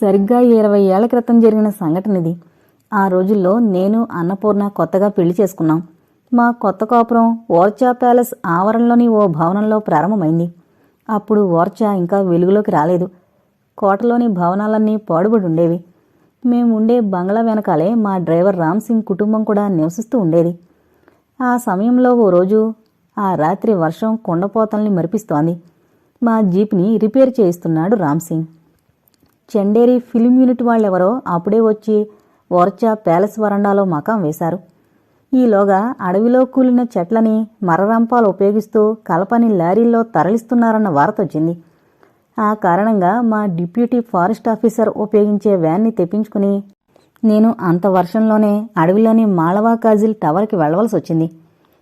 సరిగ్గా ఇరవై ఏళ్ళ క్రితం జరిగిన సంఘటన ఇది ఆ రోజుల్లో నేను అన్నపూర్ణ కొత్తగా పెళ్ళి చేసుకున్నాం. మా కొత్త కాపురం ఓర్చా ప్యాలెస్ ఆవరణలోని ఓ భవనంలో ప్రారంభమైంది. అప్పుడు ఓర్చా ఇంకా వెలుగులోకి రాలేదు. కోటలోని భవనాలన్నీ పాడుబడి ఉండేవి. మేము ఉండే బంగ్లా వెనకాలే మా డ్రైవర్ రామ్ సింగ్ కుటుంబం కూడా నివసిస్తూ ఉండేది. ఆ సమయంలో ఓ రోజు ఆ రాత్రి వర్షం కొండపోతల్ని మరిపిస్తోంది. మా జీప్ని రిపేర్ చేయిస్తున్నాడు రామ్ సింగ్. చండేరి ఫిలిం యూనిట్ వాళ్ళెవరో అప్పుడే వచ్చి ఓర్చా ప్యాలెస్ వరండాలో మకాం వేశారు. ఈలోగా అడవిలో కూలిన చెట్లని మరరంపాలు ఉపయోగిస్తూ కలపని లారీల్లో తరలిస్తున్నారన్న వార్త వచ్చింది. ఆ కారణంగా మా డిప్యూటీ ఫారెస్ట్ ఆఫీసర్ ఉపయోగించే వ్యాన్ని తెప్పించుకుని నేను అంత వర్షంలోనే అడవిలోని మాళవా కాజిల్ టవర్కి వెళ్ళవలసి వచ్చింది.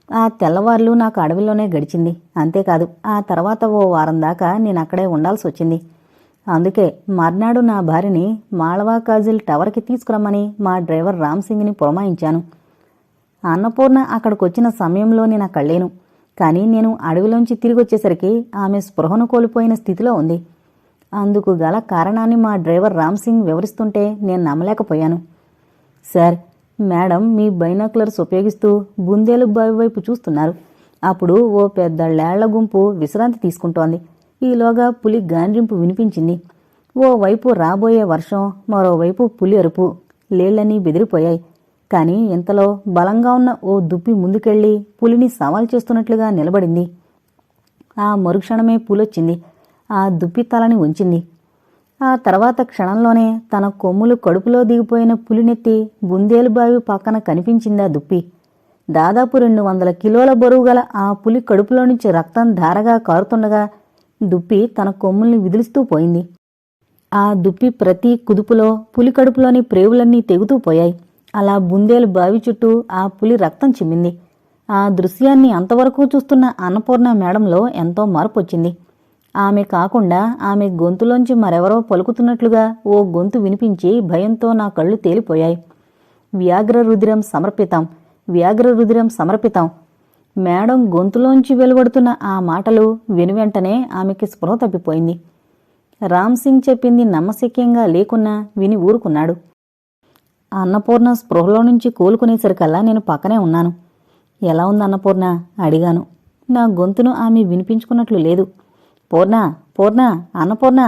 ఆ తెల్లవార్లు నాకు అడవిలోనే గడిచింది. అంతేకాదు ఆ తర్వాత ఓ వారం దాకా నేను అక్కడే ఉండాల్సి వచ్చింది. అందుకే మర్నాడు నా భార్యని మాళవా కాజిల్ టవర్కి తీసుకురమ్మని మా డ్రైవర్ రామ్ సింగ్ని పురమాయించాను. అన్నపూర్ణ అక్కడికొచ్చిన సమయంలో నేను అక్కడలేను. కానీ నేను అడవిలోంచి తిరిగి వచ్చేసరికి ఆమె స్పృహను కోల్పోయిన స్థితిలో ఉంది. అందుకు గల కారణాన్ని మా డ్రైవర్ రామ్ సింగ్ వివరిస్తుంటే నేను నమ్మలేకపోయాను. సార్ మేడం మీ బైనాకులర్స్ ఉపయోగిస్తూ బుందేలు బావి వైపు చూస్తున్నారు. అప్పుడు ఓ పెద్ద లేళ్ళ గుంపు విశ్రాంతి తీసుకుంటోంది. ఈలోగా పులి గాండ్రింపు వినిపించింది. ఓవైపు రాబోయే వర్షం మరోవైపు పులి అరుపు. లేళ్ళన్నీ బెదిరిపోయాయి. కానీ ఇంతలో బలంగా ఉన్న ఓ దుప్పి ముందుకెళ్ళి పులిని సవాల్ చేస్తున్నట్లుగా నిలబడింది. ఆ మరుక్షణమే పులొచ్చింది. ఆ దుప్పి తలని ఉంచింది ఆ తర్వాత క్షణంలోనే తన కొమ్ములు కడుపులో దిగిపోయిన పులినెత్తి బుందేలు బావి పక్కన కనిపించిందా దుప్పి. దాదాపు రెండు వందల కిలోల బరువు గల ఆ పులి కడుపులో నుంచి రక్తం ధారగా కారుతుండగా దుప్పి తన కొమ్ముల్ని విదిలిస్తూ పోయింది. ఆ దుప్పి ప్రతి కుదుపులో పులి కడుపులోని ప్రేవులన్నీ తెగుతూ పోయాయి. అలా బుందేలు బావి చుట్టూ ఆ పులి రక్తం చిమ్మింది. ఆ దృశ్యాన్ని అంతవరకు చూస్తున్న అన్నపూర్ణ మేడంలో ఎంతో మార్పు వచ్చింది ఆమె కాకుండా ఆమె గొంతులోంచి మరెవరో పలుకుతున్నట్లుగా ఓ గొంతు వినిపించి భయంతో నా కళ్ళు తేలిపోయాయి. వ్యాఘ్ర రుధిరం సమర్పితం. వ్యాఘ్ర రుధిరం సమర్పితం. మేడం గొంతులోంచి వెలువడుతున్న ఆ మాటలు వెనువెంటనే ఆమెకి స్పృహ తప్పిపోయింది. రామ్ సింగ్ చెప్పింది నమ్మశక్యంగా లేకున్నా విని ఊరుకున్నాడు. అన్నపూర్ణ స్పృహలో నుంచి కోలుకునేసరికల్లా నేను పక్కనే ఉన్నాను. ఎలా ఉంది అన్నపూర్ణ? అడిగాను. నా గొంతును ఆమె వినిపించుకున్నట్లు లేదు. పూర్ణ పూర్ణ అన్నపూర్ణ!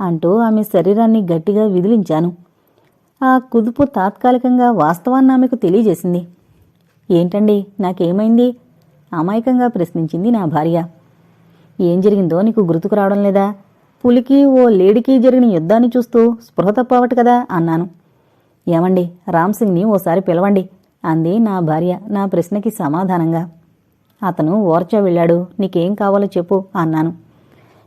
అంటూ ఆమె శరీరాన్ని గట్టిగా విదిలించాను. ఆ కుదుపు తాత్కాలికంగా వాస్తవాన్ని ఆమెకు తెలియజేసింది. ఏంటండి? నాకేమైంది? అమాయకంగా ప్రశ్నించింది నా భార్య. ఏం జరిగిందో నీకు గుర్తుకు రావడం లేదా? పులికి ఓ లేడికి జరిగిన యుద్ధాన్ని చూస్తూ స్పృహ తప్పవట కదా అన్నాను. ఏమండి రామ్ సింగ్ని ఓసారి పిలవండి అంది నా భార్య నా ప్రశ్నకి సమాధానంగా. అతను ఓర్చా వెళ్ళాడు నీకేం కావాలో చెప్పు అన్నాను.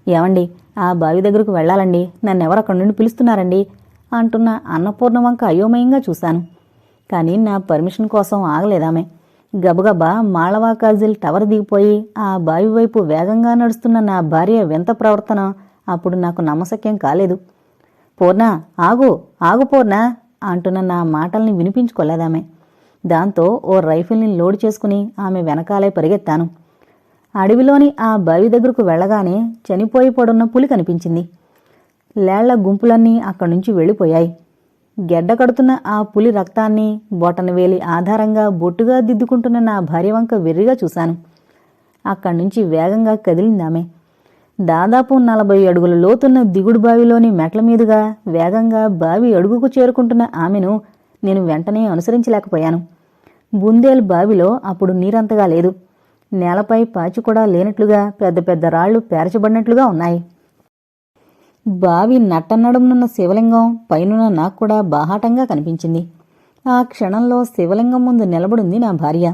ఏమండి ఆ బావి దగ్గరకు వెళ్ళాలండి నన్నెవరు అక్కడి నుండి పిలుస్తున్నారండి అంటున్న అన్నపూర్ణ వంక అయోమయంగా చూశాను. కానీ నా పర్మిషన్ కోసం ఆగలేదామే. గబగబా మాళవా కాజిల్ టవర్ దిగిపోయి ఆ బావి వైపు వేగంగా నడుస్తున్న నా భార్య వింత ప్రవర్తన. అప్పుడు నాకు నమ్మశక్యం కాలేదు. పూర్ణ ఆగు ఆగు పూర్ణ అంటున్న నా మాటల్ని వినిపించుకోలేదామె. దాంతో ఓ రైఫిల్ని లోడ్ చేసుకుని ఆమె వెనకాలే పరిగెత్తాను. అడవిలోని ఆ బావి దగ్గరకు వెళ్ళగానే చనిపోయి పడున్న పులి కనిపించింది. లేళ్ళ గుంపులన్నీ అక్కడి నుంచి వెళ్ళిపోయాయి. గెడ్డ కడుతున్న ఆ పులి రక్తాన్ని బొటనవేలి ఆధారంగా బొట్టుగా దిద్దుకుంటున్న నా భార్య వంక వెర్రిగా చూశాను. అక్కడి నుంచి వేగంగా కదిలిందామె దాదాపు నలభై అడుగుల లోతున్న దిగుడు బావిలోని మెట్ల మీదుగా వేగంగా బావి అడుగుకు చేరుకుంటున్న ఆమెను నేను వెంటనే అనుసరించలేకపోయాను. బుందేల్ బావిలో అప్పుడు నీరంతగా లేదు. నేలపై పాచి కూడా లేనట్లుగా పెద్ద పెద్ద రాళ్ళు పేర్చబడినట్లుగా ఉన్నాయి. బావి నట్టనడుమునున్న శివలింగం పైనున్న నాకు కూడా బాహాటంగా కనిపించింది. ఆ క్షణంలో శివలింగం ముందు నిలబడింది నా భార్య.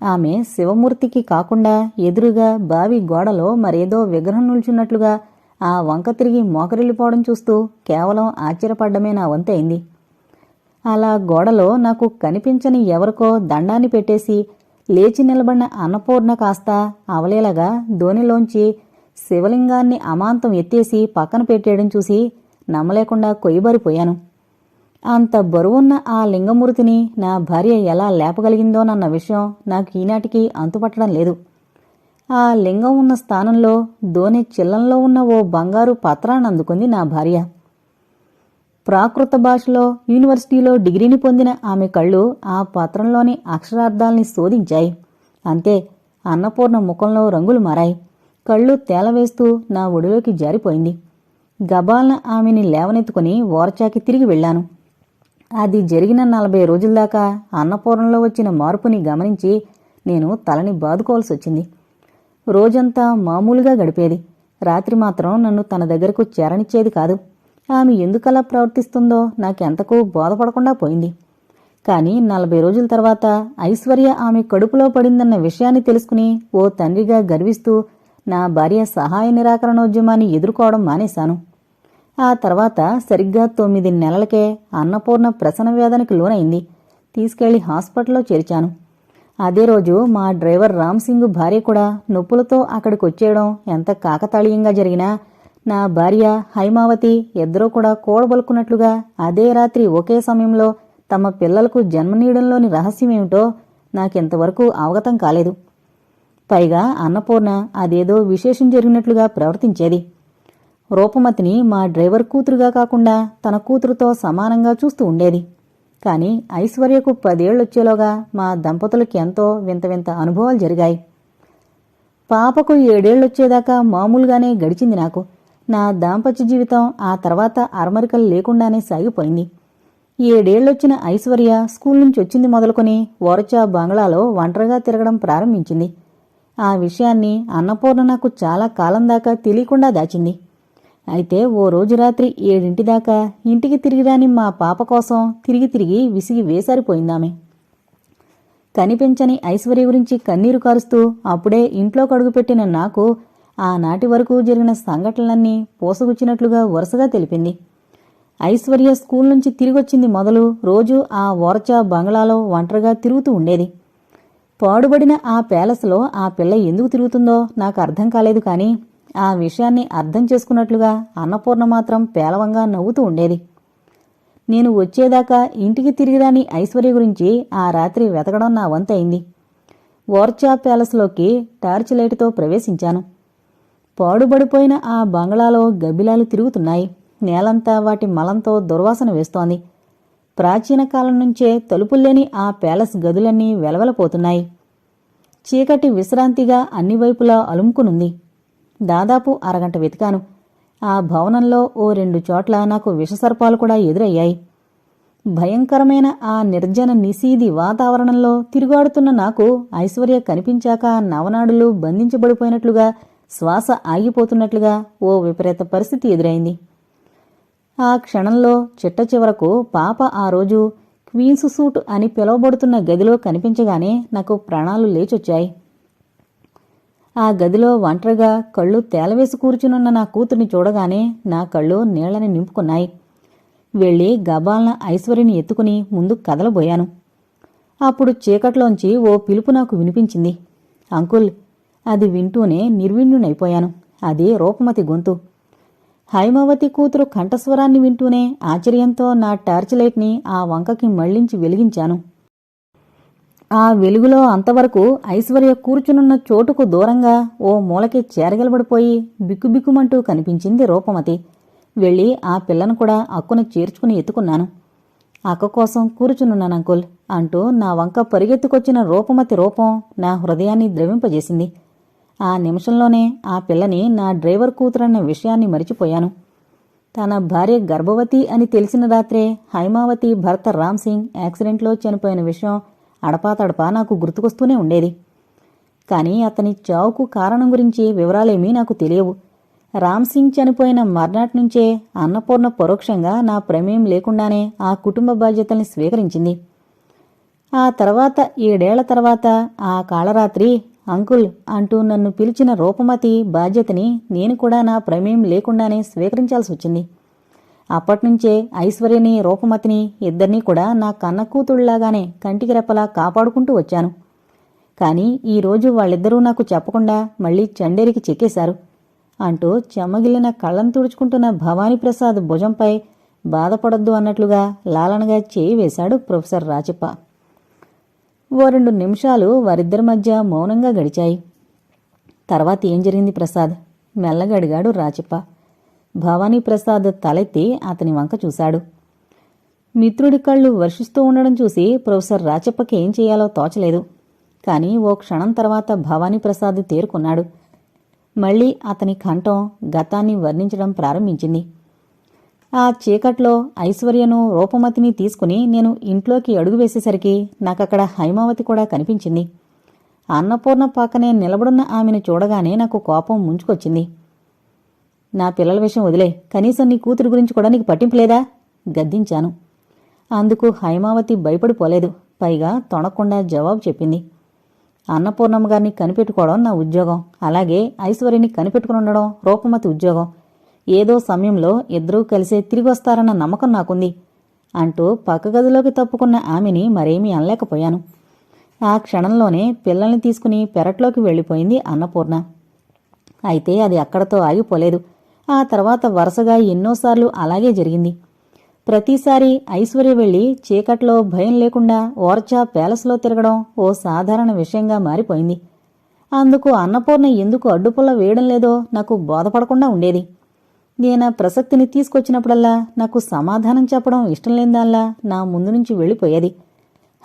ఆమె శివమూర్తికి కాకుండా ఎదురుగా బావి గోడలో మరేదో విగ్రహం నిల్చున్నట్లుగా ఆ వంక తిరిగి మోకరిల్లిపోవడం చూస్తూ కేవలం ఆశ్చర్యపడ్డమే నా వంతైంది అలా గోడలో నాకు కనిపించని ఎవరికో దండాన్ని పెట్టేసి లేచి నిలబడిన అన్నపూర్ణ కాస్త అవలేలగా ధోనిలోంచి శివలింగాన్ని అమాంతం ఎత్తేసి పక్కన పెట్టేయడం చూసి నమ్మలేకుండా కొయ్యబరిపోయాను. అంత బరువున్న ఆ లింగమూర్తిని నా భార్య ఎలా లేపగలిగిందోనన్న విషయం నాకు ఈనాటికి అంతుపట్టడం లేదు. ఆ లింగం ఉన్న స్థానంలో దోనె చిల్లంలో ఉన్న ఓ బంగారు పత్రాన్ని అందుకుంది నా భార్య. ప్రాకృత భాషలో యూనివర్సిటీలో డిగ్రీని పొందిన ఆమె కళ్ళు ఆ పత్రంలోని అక్షరార్థాల్ని శోధించాయి. అంతే అన్నపూర్ణ ముఖంలో రంగులు మారాయి. కళ్ళు తేలవేస్తూ నా ఒడిలోకి జారిపోయింది. గబాల్న ఆమెని లేవనెత్తుకుని ఓరచాకి తిరిగి వెళ్ళాను. అది జరిగిన నలభై రోజుల దాకా అన్నపూర్ణలో వచ్చిన మార్పుని గమనించి నేను తలని బాదుకోవాల్సి వచ్చింది. రోజంతా మామూలుగా గడిపేది. రాత్రి మాత్రం నన్ను తన దగ్గరకు చేరనిచ్చేది కాదు. ఆమె ఎందుకలా ప్రవర్తిస్తుందో నాకెంతకు బోధపడకుండా పోయింది. కానీ నలభై రోజుల తర్వాత ఐశ్వర్య ఆమె కడుపులో పడిందన్న విషయాన్ని తెలుసుకుని ఓ తండ్రిగా గర్విస్తూ నా భార్య సహాయ నిరాకరణోద్యమాన్ని ఎదుర్కోవడం మానేశాను. ఆ తర్వాత సరిగ్గా తొమ్మిది నెలలకే అన్నపూర్ణ ప్రసన వేదనకి లోనైంది. తీసుకెళ్ళి హాస్పిటల్లో చేర్చాను. అదే రోజు మా డ్రైవర్ రామ్ సింగ్ భార్య కూడా నొప్పులతో అక్కడికి వచ్చేయడం ఎంత కాకతాళీయంగా జరిగినా నా భార్య హైమావతి ఇద్దరూ కూడా కోడబలుకున్నట్లుగా అదే రాత్రి ఒకే సమయంలో తమ పిల్లలకు జన్మనీయడంలోని రహస్యమేమిటో నాకింతవరకు అవగతం కాలేదు. పైగా అన్నపూర్ణ అదేదో విశేషం జరిగినట్లుగా ప్రవర్తించేది. రూపమతిని మా డ్రైవర్ కూతురుగా కాకుండా తన కూతురుతో సమానంగా చూస్తూ ఉండేది. కానీ ఐశ్వర్యకు పదేళ్ళొచ్చేలోగా మా దంపతులకి ఎంతో వింత వింత అనుభవాలు జరిగాయి. పాపకు ఏడేళ్ళొచ్చేదాకా మామూలుగానే గడిచింది నాకు. నా దాంపత్య జీవితం ఆ తర్వాత అరమరికలు లేకుండానే సాగిపోయింది. ఏడేళ్ళొచ్చిన ఐశ్వర్య స్కూల్ నుంచి వచ్చింది మొదలుకొని ఓరచా బంగ్లాలో ఒంటరిగా తిరగడం ప్రారంభించింది. ఆ విషయాన్ని అన్నపూర్ణ నాకు చాలా కాలం దాకా తెలియకుండా దాచింది. అయితే ఓ రోజు రాత్రి ఏడింటి దాకా ఇంటికి తిరిగి రాని మా పాప కోసం తిరిగి తిరిగి విసిగి వేసారిపోయిందామె. కనిపించని ఐశ్వర్య గురించి కన్నీరు కారుస్తూ అప్పుడే ఇంట్లో కడుగుపెట్టిన నాకు ఆనాటి వరకు జరిగిన సంఘటనలన్నీ పోసగుచ్చినట్లుగా వరుసగా తెలిపింది. ఐశ్వర్య స్కూల్ నుంచి తిరిగొచ్చింది మొదలు రోజు ఆ ఓర్చా బంగ్లాలో ఒంటరిగా తిరుగుతూ ఉండేది. పాడుబడిన ఆ ప్యాలెస్లో ఆ పిల్ల ఎందుకు తిరుగుతుందో నాకు అర్థం కాలేదు కానీ ఆ విషయాన్ని అర్థం చేసుకున్నట్లుగా అన్నపూర్ణ మాత్రం పేలవంగా నవ్వుతూ ఉండేది. నేను వచ్చేదాకా ఇంటికి తిరిగిరాని ఐశ్వర్య గురించి ఆ రాత్రి వెతకడం నా వంతయింది ఓర్చా ప్యాలెస్లోకి టార్చ్ లైట్తో ప్రవేశించాను. పాడుబడిపోయిన ఆ బంగ్లాలో గబ్బిలాలు తిరుగుతున్నాయి. నేలంతా వాటి మలంతో దుర్వాసన వేస్తోంది. ప్రాచీన కాలం నుంచే తలుపుల్లేని ఆ ప్యాలెస్ గదులన్నీ వెలవలపోతున్నాయి. చీకటి విశ్రాంతిగా అన్ని వైపులా అలుముకునుంది. దాదాపు అరగంట వెతికాను. ఆ భవనంలో ఓ రెండు చోట్ల నాకు విషసర్పాలు కూడా ఎదురయ్యాయి. భయంకరమైన ఆ నిర్జన నిశీది వాతావరణంలో తిరుగాడుతున్న నాకు ఐశ్వర్య కనిపించాక నవనాడులు బంధించబడిపోయినట్లుగా శ్వాస ఆగిపోతున్నట్లుగా ఓ విపరీత పరిస్థితి ఎదురైంది. ఆ క్షణంలో చిట్ట చివరకు పాప ఆ రోజు క్వీన్స్ సూట్ అని పిలువబడుతున్న గదిలో కనిపించగానే నాకు ప్రాణాలు లేచొచ్చాయి. ఆ గదిలో ఒంటరిగా కళ్ళు తేలవేసి కూర్చునున్న నా కూతుర్ని చూడగానే నా కళ్ళు నీళ్ళని నింపుకున్నాయి. వెళ్ళి గబాల్న ఐశ్వర్యని ఎత్తుకుని ముందు కదలబోయాను. అప్పుడు చీకట్లోంచి ఓ పిలుపు నాకు వినిపించింది. అంకుల్ అది వింటూనే నిర్విణ్యునైపోయాను అది రూపమతి గొంతు. హైమావతి కూతురు కంఠస్వరాన్ని వింటూనే ఆశ్చర్యంతో నా టార్చ్ లైట్ని ఆ వంకకి మళ్ళించి వెలిగించాను. ఆ వెలుగులో అంతవరకు ఐశ్వర్య కూర్చునున్న చోటుకు దూరంగా ఓ మూలకి చేరగలబడిపోయి బిక్కుబిక్కుమంటూ కనిపించింది రూపమతి. వెళ్ళి ఆ పిల్లను కూడా అక్కున చేర్చుకుని ఎత్తుకున్నాను. అక్క కోసం కూర్చునున్నాను అంకుల్ అంటూ నా వంక పరిగెత్తుకొచ్చిన రూపమతి రూపం నా హృదయాన్ని ద్రవింపజేసింది. ఆ నిమిషంలోనే ఆ పిల్లని నా డ్రైవర్ కూతురన్న విషయాన్ని మరిచిపోయాను. తన భార్య గర్భవతి అని తెలిసిన రాత్రే హైమావతి భర్త రామ్ సింగ్ యాక్సిడెంట్లో చనిపోయిన విషయం అడపాతడపా నాకు గుర్తుకొస్తూనే ఉండేది. కానీ అతని చావుకు కారణం గురించి వివరాలేమీ నాకు తెలియవు. రామ్ సింగ్ చనిపోయిన మర్నాటి నుంచే అన్నపూర్ణ పరోక్షంగా నా ప్రమేయం లేకుండానే ఆ కుటుంబ బాధ్యతల్ని స్వీకరించింది. ఆ తర్వాత ఏడేళ్ళ తర్వాత ఆ కాళరాత్రి అంకుల్ అంటూ నన్ను పిలిచిన రూపమతి బాధ్యతని నేను కూడా నా ప్రమేయం లేకుండానే స్వీకరించాల్సి వచ్చింది. అప్పట్నుంచే ఐశ్వర్యని రూపమతిని ఇద్దరినీ కూడా నా కన్న కూతుళ్ళాగానే కంటికి రెప్పలా కాపాడుకుంటూ వచ్చాను. కానీ ఈరోజు వాళ్ళిద్దరూ నాకు చెప్పకుండా మళ్ళీ చండేరికి చెక్కేశారు అంటూ చెమ్మగిల్లిన కళ్ళను తుడుచుకుంటున్న భవానీప్రసాద్ భుజంపై బాధపడొద్దు అన్నట్లుగా లాలనగా చేయి వేశాడు ప్రొఫెసర్ రాచప్ప ఓ రెండు నిమిషాలు వారిద్దరి మధ్య మౌనంగా గడిచాయి. తర్వాత ఏం జరిగింది ప్రసాద్? మెల్లగా అడిగాడు రాచప్ప భవానీ ప్రసాద్ తలెత్తి అతని వంక చూశాడు. మిత్రుడి కళ్ళు వర్షిస్తూ ఉండడం చూసి ప్రొఫెసర్ రాచప్పకి ఏం చేయాలో తోచలేదు. కానీ ఓ క్షణం తర్వాత భవానీ ప్రసాద్ తేరుకున్నాడు. మళ్ళీ అతని కంఠం గతాన్ని వర్ణించడం ప్రారంభించింది. ఆ చీకట్లో ఐశ్వర్యను రూపమతిని తీసుకుని నేను ఇంట్లోకి అడుగు వేసేసరికి నాకక్కడ హైమావతి కూడా కనిపించింది. అన్నపూర్ణ పక్కనే నిలబడున్న ఆమెను చూడగానే నాకు కోపం ముంచుకొచ్చింది. నా పిల్లల విషయం వదిలే కనీసం నీ కూతురు గురించి కూడా నీకు పట్టింపు లేదా గద్దించాను. అందుకు హైమావతి భయపడిపోలేదు. పైగా తొణకుండా జవాబు చెప్పింది. అన్నపూర్ణమ్మ గారిని కనిపెట్టుకోవడం నా ఉద్యోగం. అలాగే ఐశ్వర్యని కనిపెట్టుకుని ఉండడం రూపమతి ఉద్యోగం. ఏదో సమయంలో ఇద్దరూ కలిసే తిరిగి వస్తారన్న నమ్మకం నాకుంది అంటూ పక్క గదిలోకి తప్పుకున్న ఆమెని మరేమీ అనలేకపోయాను. ఆ క్షణంలోనే పిల్లల్ని తీసుకుని పెరట్లోకి వెళ్ళిపోయింది అన్నపూర్ణ. అయితే అది అక్కడతో ఆగిపోలేదు. ఆ తర్వాత వరుసగా ఎన్నోసార్లు అలాగే జరిగింది. ప్రతిసారి ఐశ్వర్య వెళ్ళి చీకట్లో భయం లేకుండా ఓర్చా ప్యాలెస్లో తిరగడం ఓ సాధారణ విషయంగా మారిపోయింది. అందుకు అన్నపూర్ణ ఎందుకు అడ్డుపుల్ల వేయడం లేదో నాకు బోధపడకుండా ఉండేది. నేను ఆ ప్రసక్తిని తీసుకొచ్చినప్పుడల్లా నాకు సమాధానం చెప్పడం ఇష్టం లేనిదాల్లా నా ముందు నుంచి వెళ్ళిపోయేది.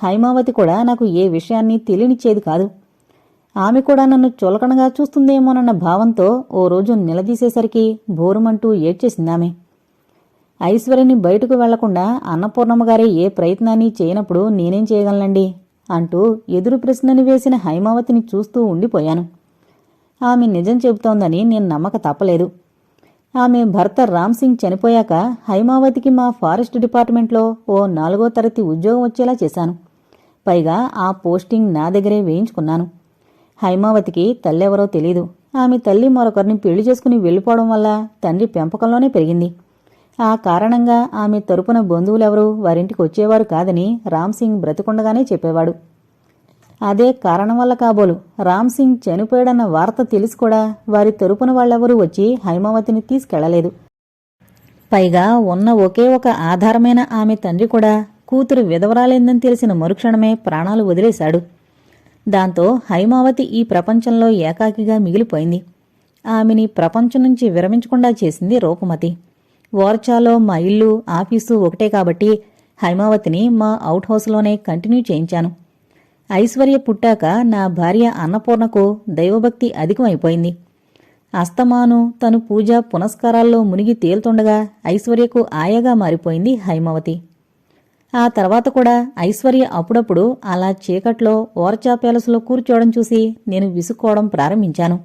హైమావతి కూడా నాకు ఏ విషయాన్ని తెలియనిచ్చేది కాదు. ఆమె కూడా నన్ను చులకనగా చూస్తుందేమోనన్న భావంతో ఓ రోజు నిలదీసేసరికి బోరుమంటూ ఏడ్చేసిందామె ఐశ్వర్యని బయటకు వెళ్ళకుండా అన్నపూర్ణమ్మ గారే ఏ ప్రయత్నాన్ని చేయనప్పుడు నేనేం చేయగలనండి? అంటూ ఎదురు ప్రశ్నని వేసిన హైమావతిని చూస్తూ ఉండిపోయాను. ఆమె నిజం చెబుతోందని నేను నమ్మక తప్పలేదు. ఆమె భర్త రామ్ సింగ్ చనిపోయాక హైమావతికి మా ఫారెస్ట్ డిపార్ట్మెంట్లో ఓ నాలుగో తరగతి ఉద్యోగం వచ్చేలా చేశాను. పైగా ఆ పోస్టింగ్ నా దగ్గరే వేయించుకున్నాను. హైమావతికి తల్లెవరో తెలీదు. ఆమె తల్లి మరొకరిని పెళ్ళి చేసుకుని వెళ్ళిపోవడం వల్ల తండ్రి పెంపకంలోనే పెరిగింది. ఆ కారణంగా ఆమె తరపున బంధువులెవరూ వారింటికి వచ్చేవారు కాదని రామ్ సింగ్ బ్రతికుండగానే చెప్పేవాడు. అదే కారణం వల్ల కాబోలు. రామ్ సింగ్ చనిపోయాడన్న వార్త తెలిసి కూడా వారి తరపున వాళ్ళెవరూ వచ్చి హైమావతిని తీసుకెళ్ళలేదు. పైగా ఉన్న ఒకే ఒక ఆధారమైన ఆమె తండ్రి కూడా కూతురు విధవరాలేందని తెలిసిన మరుక్షణమే ప్రాణాలు వదిలేశాడు. దాంతో హైమావతి ఈ ప్రపంచంలో ఏకాకిగా మిగిలిపోయింది. ఆమెని ప్రపంచం నుంచి విరమించకుండా చేసింది రూపమతి ఓర్చాలో మా ఇల్లు ఆఫీసు ఒకటే కాబట్టి హైమావతిని మా అవుట్ హౌస్లోనే కంటిన్యూ చేయించాను. ఐశ్వర్య పుట్టాక నా భార్య అన్నపూర్ణకు దైవభక్తి అధికమైపోయింది. అస్తమాను తను పూజ పునస్కారాల్లో మునిగి తేలుతుండగా ఐశ్వర్యకు ఆయాగా మారిపోయింది హైమవతి. ఆ తర్వాత కూడా ఐశ్వర్య అప్పుడప్పుడు అలా చీకట్లో ఓర్చా ప్యాలెస్లో కూర్చోవడం చూసి నేను విసుక్కోవడం ప్రారంభించాను.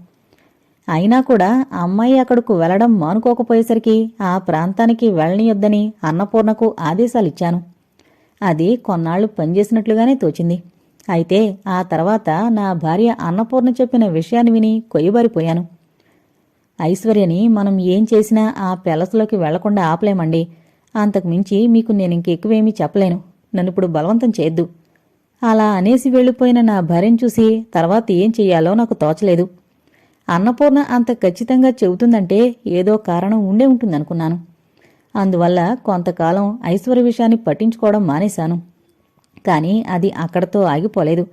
అయినా కూడా అమ్మాయి అక్కడకు వెళ్ళడం మానుకోకపోయేసరికి ఆ ప్రాంతానికి వెళ్ళనియొద్దని అన్నపూర్ణకు ఆదేశాలిచ్చాను. అది కొన్నాళ్ళు పనిచేసినట్లుగానే తోచింది. అయితే ఆ తర్వాత నా భార్య అన్నపూర్ణ చెప్పిన విషయాన్ని విని కొయ్యబారిపోయాను. ఐశ్వర్యని మనం ఏం చేసినా ఆ పెలస్లోకి వెళ్ళకుండా ఆపలేమండి. అంతకుమించి మీకు నేను ఇంకెక్కువేమీ చెప్పలేను. నన్నిప్పుడు బలవంతం చేయొద్దు. అలా అనేసి వెళ్ళిపోయిన నా భార్యను చూసి తర్వాత ఏం చెయ్యాలో నాకు తోచలేదు. అన్నపూర్ణ అంత ఖచ్చితంగా చెబుతుందంటే ఏదో కారణం ఉండే ఉంటుందనుకున్నాను. అందువల్ల కొంతకాలం ఐశ్వర్య విషయాన్ని పట్టించుకోవడం మానేశాను. కానీ అది అక్కడతో ఆగిపోలేదు.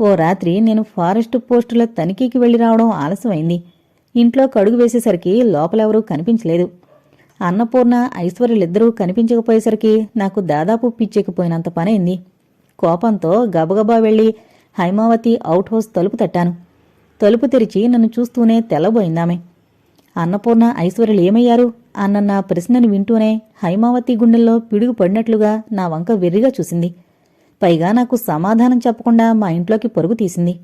ఓ రాత్రి నేను ఫారెస్ట్ పోస్టుల తనిఖీకి వెళ్ళి రావడం ఆలస్యమైంది. ఇంట్లో కడుగు వేసేసరికి లోపలెవరూ కనిపించలేదు. అన్నపూర్ణ ఐశ్వర్యలిద్దరూ కనిపించకపోయేసరికి నాకు దాదాపు పిచ్చెక్కిపోయినంత పనైంది. కోపంతో గబగబా వెళ్ళి హైమావతి అవుట్ హౌస్ తలుపు తట్టాను. తలుపు తెరిచి నన్ను చూస్తూనే తెల్లబోయిందామె. అన్నపూర్ణ ఐశ్వర్యలు ఏమయ్యారు? అన్న నా ప్రశ్నను వింటూనే హైమావతి గుండెల్లో పిడుగు పడినట్లుగా నా వంక వెర్రిగా చూసింది. పైగా నాకు సమాధానం చెప్పకుండా మా ఇంట్లోకి పొరుగు తీసింది.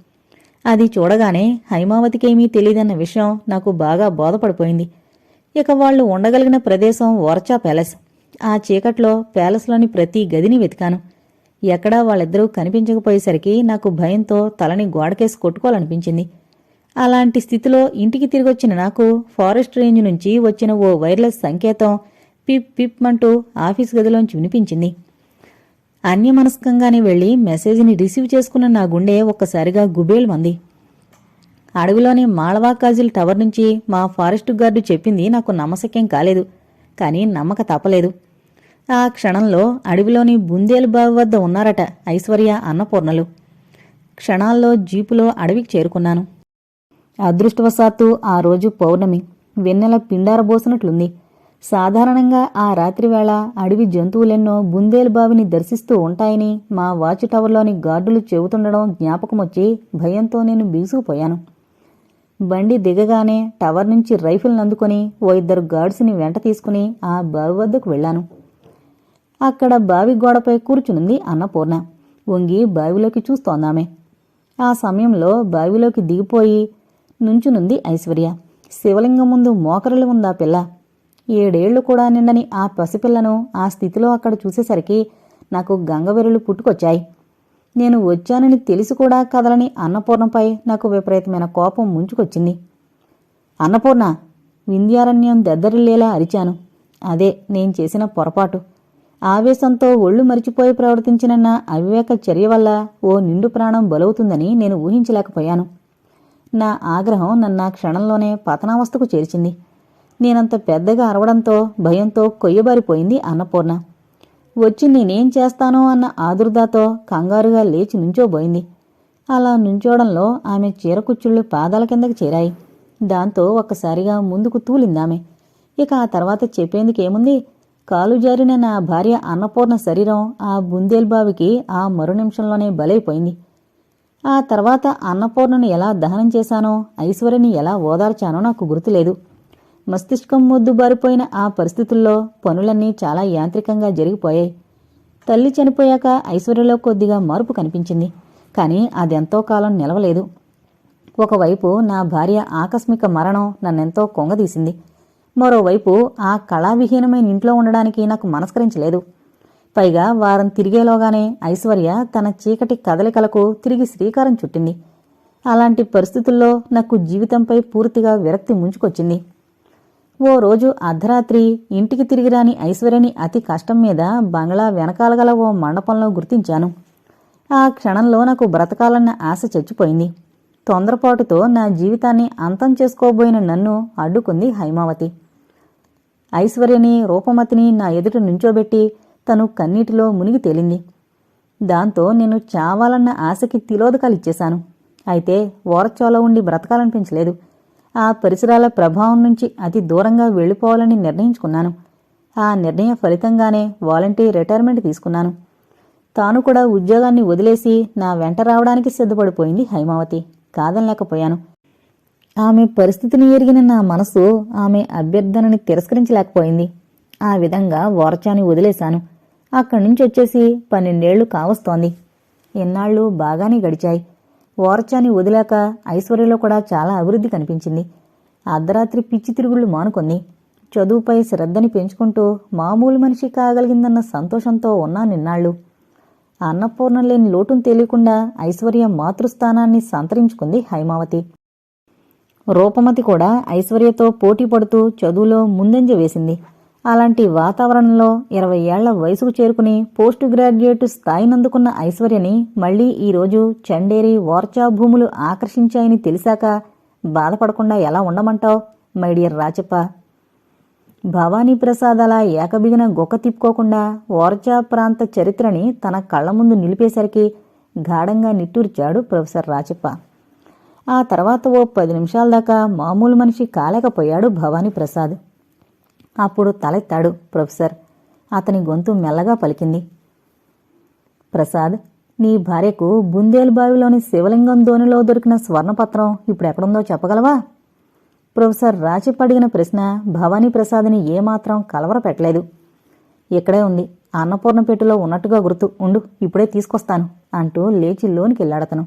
అది చూడగానే హైమావతికేమీ తెలియదన్న విషయం నాకు బాగా బోధపడిపోయింది. ఇక వాళ్ళు ఉండగలిగిన ప్రదేశం ఓర్చా ప్యాలెస్. ఆ చీకట్లో ప్యాలెస్లోని ప్రతి గదిని వెతికాను. ఎక్కడా వాళ్ళిద్దరూ కనిపించకపోయేసరికి నాకు భయంతో తలని గోడకేసి కొట్టుకోవాలనిపించింది. అలాంటి స్థితిలో ఇంటికి తిరిగొచ్చిన నాకు ఫారెస్ట్ రేంజ్ నుంచి వచ్చిన ఓ వైర్లెస్ సంకేతం పిప్ పిప్ అంటూ ఆఫీస్ గదిలోంచి వినిపించింది. అన్యమనస్కంగానే వెళ్ళి మెసేజ్ని రిసీవ్ చేసుకున్న నా గుండె ఒక్కసారిగా గుబేల్మంది. అడవిలోని మాళవాకాజిల్ టవర్ నుంచి మా ఫారెస్ట్ గార్డు చెప్పింది నాకు నమ్మశక్యం కాలేదు కానీ నమ్మక తప్పలేదు. ఆ క్షణంలో అడవిలోని బుందేలు బావి వద్ద ఉన్నారట ఐశ్వర్య అన్నపూర్ణలు. క్షణాల్లో జీపులో అడవికి చేరుకున్నాను. అదృష్టవశాత్తు ఆ రోజు పౌర్ణమి. వెన్నెల పిండారబోసినట్లుంది సాధారణంగా ఆ రాత్రివేళ అడవి జంతువులెన్నో బుందేలు బావిని దర్శిస్తూ ఉంటాయని మా వాచ్ టవర్లోని గార్డులు చెబుతుండడం జ్ఞాపకమొచ్చి భయంతో నేను బీసుకుపోయాను బండి దిగగానే టవర్ నుంచి రైఫిల్ని అందుకొని ఓ ఇద్దరు గార్డ్స్ని వెంట తీసుకుని ఆ బావి వద్దకు వెళ్ళాను. అక్కడ బావి గోడపై కూర్చునుంది అన్నపూర్ణ. వంగి బావిలోకి చూస్తోందామె. ఆ సమయంలో బావిలోకి దిగిపోయి నుంచునుంది ఐశ్వర్య. శివలింగం ముందు మోకరులు ఉందా పిల్ల. ఏడేళ్ళు కూడా నిండని ఆ పసిపిల్లను ఆ స్థితిలో అక్కడ చూసేసరికి నాకు గంగవెరులు పుట్టుకొచ్చాయి. నేను వచ్చానని తెలిసి కూడా కదలని అన్నపూర్ణపై నాకు విపరీతమైన కోపం ముంచుకొచ్చింది. అన్నపూర్ణ వింధ్యారణ్యం దద్దరిల్లేలా అరిచాను. అదే నేను చేసిన పొరపాటు. ఆవేశంతో ఒళ్ళు మరిచిపోయి ప్రవర్తించిన నా అవివేక చర్య వల్ల ఓ నిండు ప్రాణం బలవుతుందని నేను ఊహించలేకపోయాను. నా ఆగ్రహం నన్న క్షణంలోనే పతనావస్థకు చేర్చింది. నేనంత పెద్దగా అరవడంతో భయంతో కొయ్యబారిపోయింది అన్నపూర్ణ. వచ్చి నేనేం చేస్తానో అన్న ఆదుర్దాతో కంగారుగా లేచి నుంచోబోయింది. అలా నుంచోవడంలో ఆమె చీరకుచ్చుళ్ళు పాదాల కిందకి చేరాయి. దాంతో ఒక్కసారిగా ముందుకు తూలిందామె. ఇక ఆ తర్వాత చెప్పేందుకేముంది కాలు జారిన నా భార్య అన్నపూర్ణ శరీరం ఆ బుందేల్బావికి ఆ మరు నిమిషంలోనే బలైపోయింది. ఆ తర్వాత అన్నపూర్ణను ఎలా దహనం చేశానో ఐశ్వర్యని ఎలా ఓదార్చానో నాకు గుర్తులేదు. మస్తిష్కం మొద్దు బారిపోయిన ఆ పరిస్థితుల్లో పనులన్నీ చాలా యాంత్రికంగా జరిగిపోయాయి. తల్లి చనిపోయాక ఐశ్వర్యలో కొద్దిగా మార్పు కనిపించింది కానీ అదెంతో కాలం నిలవలేదు. ఒకవైపు నా భార్య ఆకస్మిక మరణం నన్నెంతో కొంగదీసింది. మరోవైపు ఆ కళావిహీనమైన ఇంట్లో ఉండడానికి నాకు మనస్కరించలేదు. పైగా వారం తిరిగేలోగానే ఐశ్వర్య తన చీకటి కదలికలకు తిరిగి శ్రీకారం చుట్టింది. అలాంటి పరిస్థితుల్లో నాకు జీవితంపై పూర్తిగా విరక్తి ముంచుకొచ్చింది. ఓ రోజు అర్ధరాత్రి ఇంటికి తిరిగి రాని ఐశ్వర్యని అతి కష్టం మీద బంగ్లా వెనకాల గల ఓ మండపంలో గుర్తించాను. ఆ క్షణంలో నాకు బ్రతకాలన్న ఆశ చచ్చిపోయింది. తొందరపాటుతో నా జీవితాన్ని అంతం చేసుకోబోయిన నన్ను అడ్డుకుంది హైమావతి. ఐశ్వర్యని రూపమతిని నా ఎదుట నుంచోబెట్టి తను కన్నీటిలో మునిగి తేలింది. దాంతో నేను చావాలన్న ఆశకి తిలోదకాలిచ్చేశాను అయితే ఓరచోలో ఉండి బ్రతకాలనిపించలేదు. ఆ పరిసరాల ప్రభావం నుంచి అతి దూరంగా వెళ్ళిపోవాలని నిర్ణయించుకున్నాను. ఆ నిర్ణయం ఫలితంగానే వాలంటీర్ రిటైర్మెంట్ తీసుకున్నాను. తాను కూడా ఉద్యోగాన్ని వదిలేసి నా వెంట రావడానికి సిద్ధపడిపోయింది హైమావతి. కాదనలేకపోయాను. ఆమె పరిస్థితిని ఎరిగిన నా మనసు ఆమె అభ్యర్థనని తిరస్కరించలేకపోయింది. ఆ విధంగా ఓరచాని వదిలేశాను. అక్కడి నుంచి వచ్చేసి పన్నెండేళ్ళు కావస్తోంది. ఎన్నాళ్ళు బాగానే గడిచాయి. ఓర్చాని వదిలాక ఐశ్వర్యలో కూడా చాలా అభివృద్ధి కనిపించింది. అర్ధరాత్రి పిచ్చి తిరుగుళ్ళు మానుకుంది చదువుపై శ్రద్ధని పెంచుకుంటూ మామూలు మనిషి కాగలిగిందన్న సంతోషంతో ఉన్నా నిన్నాళ్ళు. అన్నపూర్ణ లేని లోటును తెలియకుండా ఐశ్వర్య మాతృస్థానాన్ని సంతరించుకుంది హైమావతి. రూపమతి కూడా ఐశ్వర్యతో పోటీ పడుతూ చదువులో ముందంజ వేసింది. అలాంటి వాతావరణంలో ఇరవై ఏళ్ళ వయసుకు చేరుకుని పోస్ట్ గ్రాడ్యుయేట్ స్థాయినందుకున్న ఐశ్వర్యని మళ్ళీ ఈరోజు చండేరి వార్చా భూములు ఆకర్షించాయని తెలిసాక బాధపడకుండా ఎలా ఉండమంటావు మైడియర్ రాచప్ప భవానీ ప్రసాద్ అలా ఏకబిగిన గొక్క తిప్పుకోకుండా ఓర్చా ప్రాంత చరిత్రని తన కళ్ళ ముందు నిలిపేసరికి గాఢంగా నిట్టూర్చాడు ప్రొఫెసర్ రాచప్ప ఆ తర్వాత ఓ పది నిమిషాల దాకా మామూలు మనిషి కాలేకపోయాడు భవానీ ప్రసాద్. అప్పుడు తలెత్తాడు ప్రొఫెసర్. అతని గొంతు మెల్లగా పలికింది. ప్రసాద్ నీ భార్యకు బుందేలు బావిలోని శివలింగం దోనిలో దొరికిన స్వర్ణపత్రం ఇప్పుడు ఎక్కడుందో చెప్పగలవా? ప్రొఫెసర్ రాచిప్పడిగిన ప్రశ్న భవానీ ప్రసాద్ని ఏమాత్రం కలవరపెట్టలేదు ఇక్కడే ఉంది. అన్నపూర్ణ పెట్టెలో ఉన్నట్టుగా గుర్తు. ఉండు ఇప్పుడే తీసుకొస్తాను అంటూ లేచి లోనికి వెళ్ళాడతను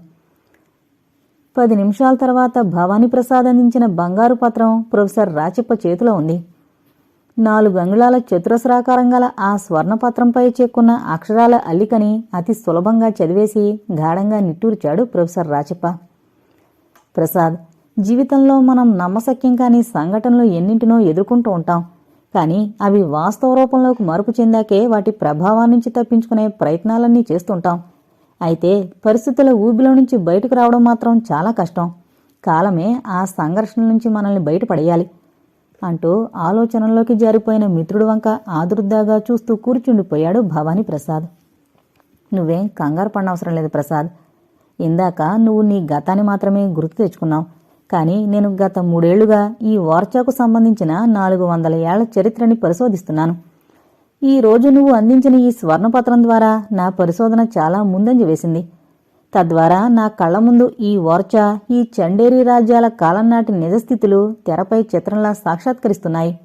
పది నిమిషాల తర్వాత భవానీ ప్రసాద్ అందించిన బంగారు పత్రం ప్రొఫెసర్ రాచప్ప చేతిలో ఉంది. నాలుగు అంగుళాల చతురస్రాకారం గల ఆ స్వర్ణపత్రంపై చెక్కున్న అక్షరాల అల్లికని అతి సులభంగా చదివేసి గాఢంగా నిట్టూర్చాడు ప్రొఫెసర్ రాచప్ప. ప్రసాద్ జీవితంలో మనం నమ్మశక్యం కాని సంఘటనలు ఎన్నింటినో ఎదుర్కొంటూ ఉంటాం. కానీ అవి వాస్తవ రూపంలోకి మార్పు చెందాకే వాటి ప్రభావం నుంచి తప్పించుకునే ప్రయత్నాలన్నీ చేస్తుంటాం. అయితే పరిస్థితుల ఊబిలో నుంచి బయటకు రావడం మాత్రం చాలా కష్టం. కాలమే ఆ సంఘర్షణ నుంచి మనల్ని బయటపడేయాలి. అంటూ ఆలోచనల్లోకి జారిపోయిన మిత్రుడు వంక ఆదుర్దాగా చూస్తూ కూర్చుండిపోయాడు భవానీ ప్రసాద్. నువ్వేం కంగారు పడనవసరం లేదు ప్రసాద్. ఇందాక నువ్వు నీ గతాన్ని మాత్రమే గుర్తు తెచ్చుకున్నావు. కానీ నేను గత మూడేళ్ళుగా ఈ వార్చాకు సంబంధించిన నాలుగు వందల ఏళ్ళ చరిత్రని పరిశోధిస్తున్నాను. ఈ రోజు నువ్వు అందించిన ఈ స్వర్ణపత్రం ద్వారా నా పరిశోధన చాలా ముందంజ వేసింది. తద్వారా నా కళ్ళ ముందు ఈ ఓర్చ ఈ చండేరి రాజ్యాల కాలం నాటి నిజస్థితులు తెరపై చిత్రంలా సాక్షాత్కరిస్తున్నాయి.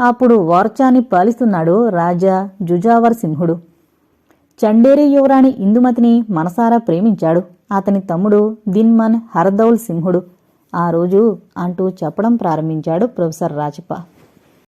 అప్పుడు ఓర్చాని పాలిస్తున్నాడు రాజా జుజావర్ సింహుడు. చండేరి యువరాణి ఇందుమతిని మనసారా ప్రేమించాడు. అతని తమ్ముడు దిన్మన్ హరదౌల్ సింహుడు. ఆ రోజు అంటూ చెప్పడం ప్రారంభించాడు ప్రొఫెసర్ రాజప్ప.